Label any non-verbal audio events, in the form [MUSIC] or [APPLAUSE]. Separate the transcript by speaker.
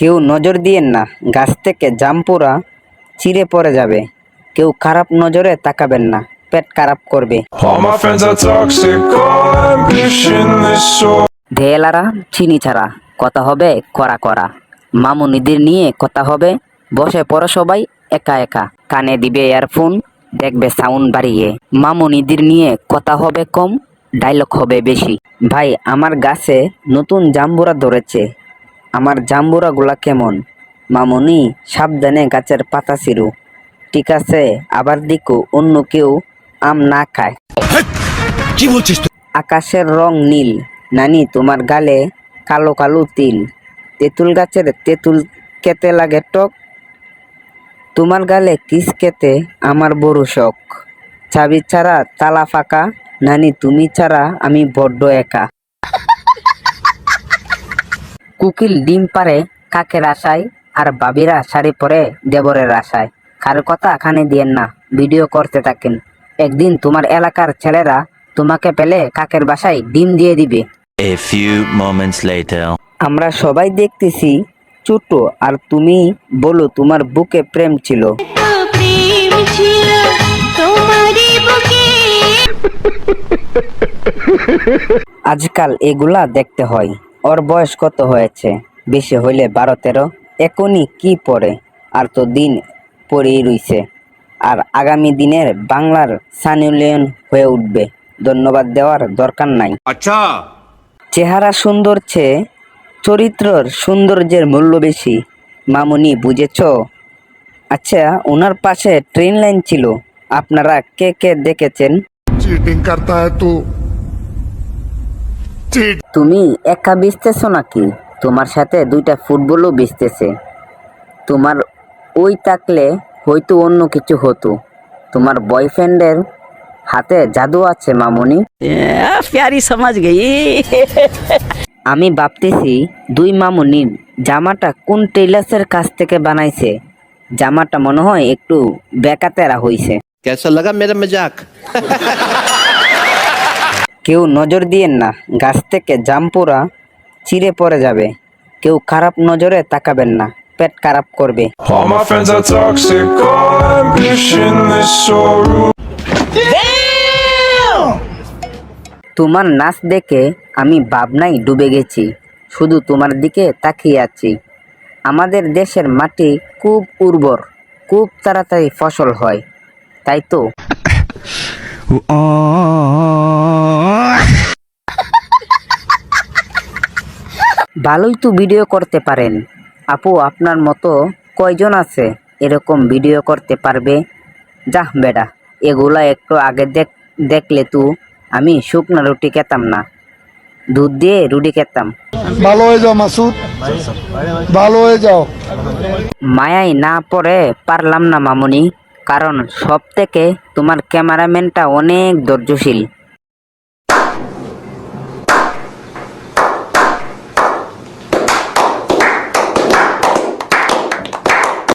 Speaker 1: কেউ নজর দিয়েন না। গাছ থেকে জাম্পুরা চিরে পড়ে যাবে। কেউ খারাপ নজরে তাকাবেন না। পেট খারাপ করবে। ধেয়েলারা চিনি ছাড়া। কথা হবে করা করা মামুনিদের নিয়ে কথা হবে। বসে পড়ো সবাই একা একা। কানে দিবে ইয়ারফোন দেখবে সাউন্ড বাড়িয়ে। মামুনিদের নিয়ে কথা হবে কম ডায়লগ হবে বেশি। ভাই আমার গাছে নতুন জাম্বুরা ধরেছে। আমার জাম্বুরাগুলা কেমন? মামুনি সাবধানে গাছের পাতা ছিরু ঠিক আছে আবার দিকু অন্য কেউ আম না খায়। আকাশের রং নীল। নানি তোমার গালে কালো কালো তিল। তেঁতুল গাছের তেঁতুল কেতে লাগে টক। তোমার গালে কিস কেতে আমার বড় শখ। চাবি ছাড়া তালা ফাঁকা। নানি তুমি ছাড়া আমি বড্ড একা। কুকিল ডিম পারে কাকের আশায় আর বাবিরা শাড়ি পরে দেবরের আশায়। কার কথা কানে দিয়েন না ভিডিও করতে থাকেন। একদিন তোমার এলাকার ছেলেরা তোমাকে পেলে কাকের বাসায় ডিম দিয়ে দিবে।
Speaker 2: A few moments later.
Speaker 1: আমরা সবাই দেখতেছি ছোট আর তুমি বলো তোমার বুকে প্রেম ছিল। আজকাল এগুলা দেখতে হয়। ওর বয়স কত হয়েছে? বেশি হইলে বারো তেরো? এখনই কি পড়ে আর তো দিন পড়েই রইছে। আর আগামী দিনের বাংলার সানুলিয়ন হয়ে উঠবে। ধন্যবাদ দেওয়ার দরকার নাই। আচ্ছা। চেহারা সুন্দর চেয়ে চরিত্রর সৌন্দর্যের মূল্য বেশি। মামুনি বুঝেছ? আচ্ছা ওনার পাশে ট্রেন লাইন ছিল। আপনারা কে কে দেখেছেন?
Speaker 3: চিটিং করতা হ্যায় তো।
Speaker 1: তুমি একা বেচতেছো নাকি? তোমার সাথে দুইটা ফুটবলও বেচতেছে। তোমার ওই থাকলে হয়তো অন্য কিছু হতো। তোমার বয়ফ্রেন্ডের হাতে জাদু আছে মামুনি।
Speaker 4: প্যারি সমাজ গেই
Speaker 1: আমি ভাবতেছি দুই মামুনির জামাটা কোন টেলার্সের কাছ থেকে বানাইছে? জামাটা মনে হয় একটু বেকাতেরা হইছে।
Speaker 5: কেসা লাগা মেরা মজাক? [LAUGHS]
Speaker 1: কেউ নজর দিয়েন না। গাছ থেকে জাম্পুরা চিরে পড়ে যাবে। কেউ খারাপ নজরে তাকাবেন না। পেট খারাপ করবে. তোমার নাচ দেখে আমি ভাবনায় ডুবে গেছি। শুধু তোমার দিকে তাকিয়ে আছি। আমাদের দেশের মাটি খুব উর্বর খুব তাড়াতাড়ি ফসল হয়। তাই তো? [LAUGHS] ভালোই তো ভিডিও করতে পারেন। আপু আপনার মতো কয়জন আছে এরকম ভিডিও করতে পারবে? যাহ বেডা এগুলা একটু আগে দেখ দেখলে তু আমি শুকনা রুটি খেতাম না। দুধ দিয়ে রুটি খেতাম।
Speaker 3: ভালো হয়ে যাও মাসুদ। ভালো হয়ে যাও।
Speaker 1: মায়াই না পড়ে পারলাম না মামুনি কারণ সব থেকে তোমার ক্যামেরাম্যানটা অনেক ধৈর্যশীল।